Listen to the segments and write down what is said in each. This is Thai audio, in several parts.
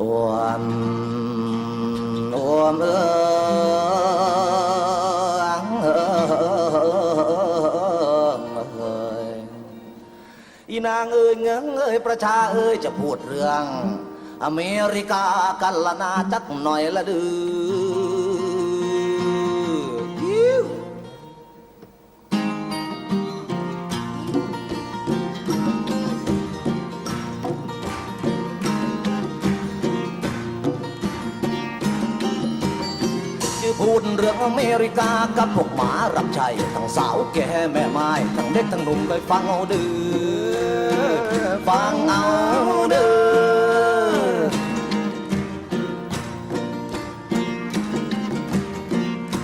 อวมอวมเออเอยอีนางเอ้ยเงงเอ้ยประชาเอ้ยจะพูดเรื่อง อเมริกากันละนาจักหน่อยละดื้อ พูดเรื่องอเมริกากับพวกหมารับใช้ทั้งสาวแก่แม่ไม้ทั้งเด็กทั้งหนุ่มไปฟังเอาดื้อฟังเอาดื้อ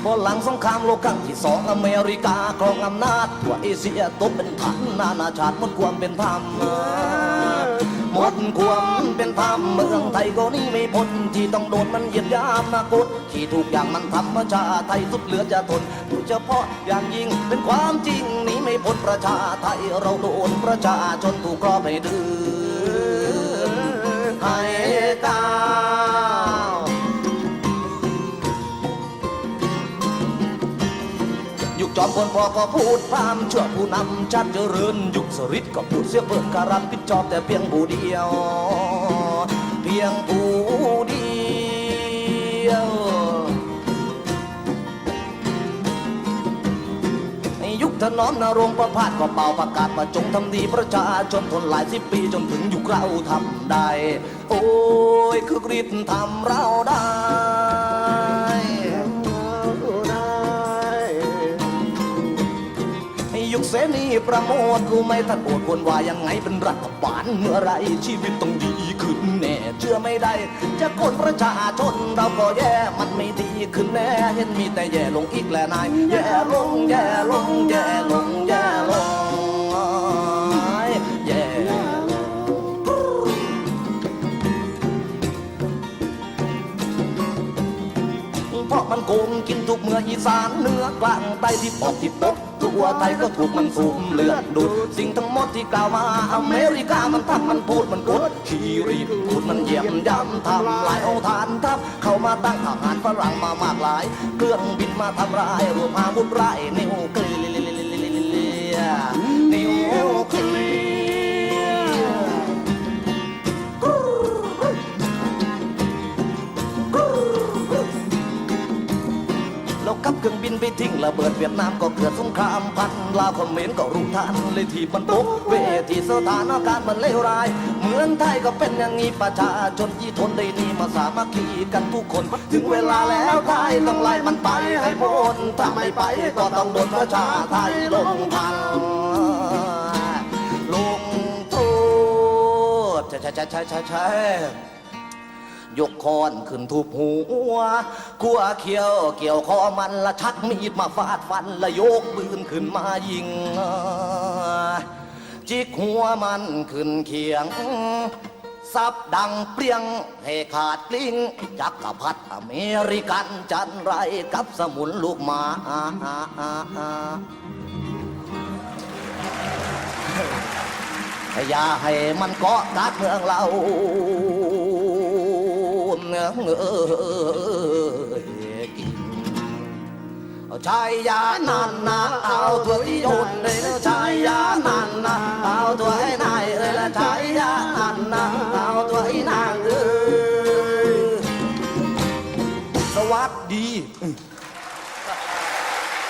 พอหลังสงครามโลกครั้งที่สองอเมริกาครองอำนาจทั่วเอเชียตกเป็นฐานนานาชาติหมดความเป็นธรรม หมดความเป็นธรรมเมืองไทยก็นี่ไม่พ้นที่ต้องโดนมันเหยียดยามมากดที่ถูกอย่างมันธรรมชาติไทยสุดเหลือจะทนโดยเฉพาะอย่างยิ่งเป็นความจริงนี้ไม่พ้นประชาไทยเราโดนประชาชนถูกกรอบให้ดื้อให้ตา อมพลพอก็พูดพามชั่วผู้นำชัดเจริญยุคสริดก็พูดเสียเปิดการันพิจอบแต่เพียงผู้เดียว เพียงผู้เดียวในยุคถนอมนรงประพาสก็เป่าประกาศประจงทำดีประชาชนทนหลายสิบปีจนถึงยุคเราทำได้ โอ้ยคือกรีดทำเรา ประโมทรู้ไหมท่านโอดควรว่ายังไงเป็นรัฐบาลเมื่อไรชีวิตต้องดีขึ้นแน่เชื่อไม่ได้ จะคนประชาชนเราก็แย่มันไม่ดีขึ้นแน่เห็นมีแต่แย่ลงอีกแหละนายแย่ลงแย่ลงแย่ลงแย่ลง เพราะมันโกงกินทุกเมื่ออีสานเหนือกลางใต้ที่ปอกที่ปกตัวไทยก็ถูกมันสูมเลือดดูดสิ่งทั้งหมดที่กล่าวมาอเมริกามันทำมันพูดมันกดขี่รีบพูดมันเยี่ยมย้ำทำลายเอาฐานทัพเข้ามาตั้งทหารฝรั่งมามากหลาย เครื่องบินมาทำร้ายรวมอาวุธร้ายนิวเคลียร์นิวเคลีย เราขับเครื่องบินไปทิ้งระเบิดเวียดนามก็เกิดสงครามพันลาวเขมรก็รู้ทันเลยที่มันตกเวทีสถานการณ์มันเลวร้าย เหมืองไทยก็เป็นอย่างนี้ประชาชนที่ทนได้นี่มาสามัคคีกันทุกคน ถึงเวลาแล้วไทยต้องไล่มันไปให้พ้นถ้าไม่ไปก็ต้องโดนประชาไทยลงทันลงโทษใช่ใช่ใช่ใช่ใช่ ยกคอนขึ้นทุบหัวขัวเขียวเกี่ยวคอมันละชักมีดมาฟาดฟันละยกปืนขึ้นมายิง จิกหัวมันขึ้นเคียงซับดังเปรียงให้ขาดกลิ้งจักรพรรดิอเมริกันจันไรกับสมุนลูกหมาอย่าให้มันเกาะกัดเมืองเรา เนื้อเอยกินชายยานันนะเอาตัวที่โยนเลยนะชายยานันนะเอาตัวให้นายเลยละชายยานันนะเอาตัวให้นางเออสวัสดี